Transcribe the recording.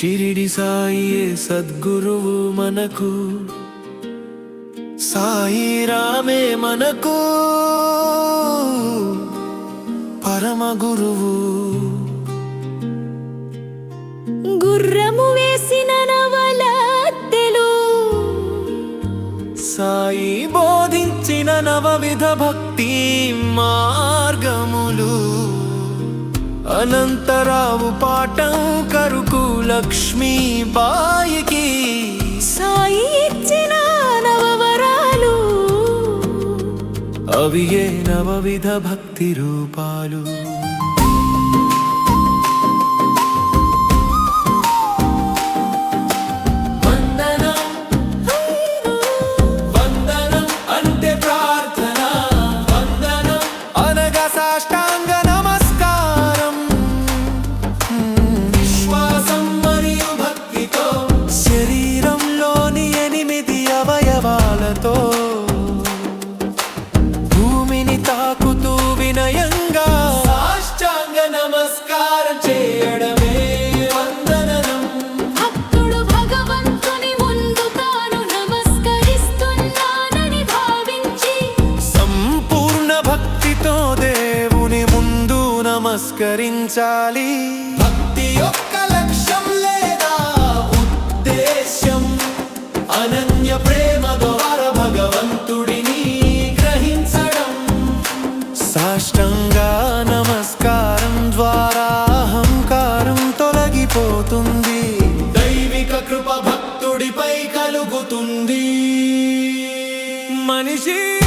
షిరిడి సాయియే సద్గురువు మనకు. సాయి రామే మనకు. పరమ గురువు. గుర్రము వేసిన నవలత్తెలు సాయి బోధించిన నవవిధ భక్తి మార్గములు. అనంతరావు పాఠం లక్ష్మీబాయికి సాయి ఇచ్చిన నవవరాలు. అవి ఏ నవవిధ భక్తి రూపాలు. దేవుని ముందు నమస్కరించాలి. భక్తి యొక్క లక్ష్యం లేదా ఉద్దేశ్యం? అనన్య ప్రేమ ద్వారా భగవంతుడిని గ్రహించడం. సాష్టంగా నమస్కారం ద్వారా అహంకారం తొలగిపోతుంది. దైవిక కృప భక్తుడిపై కలుగుతుంది. మనిషి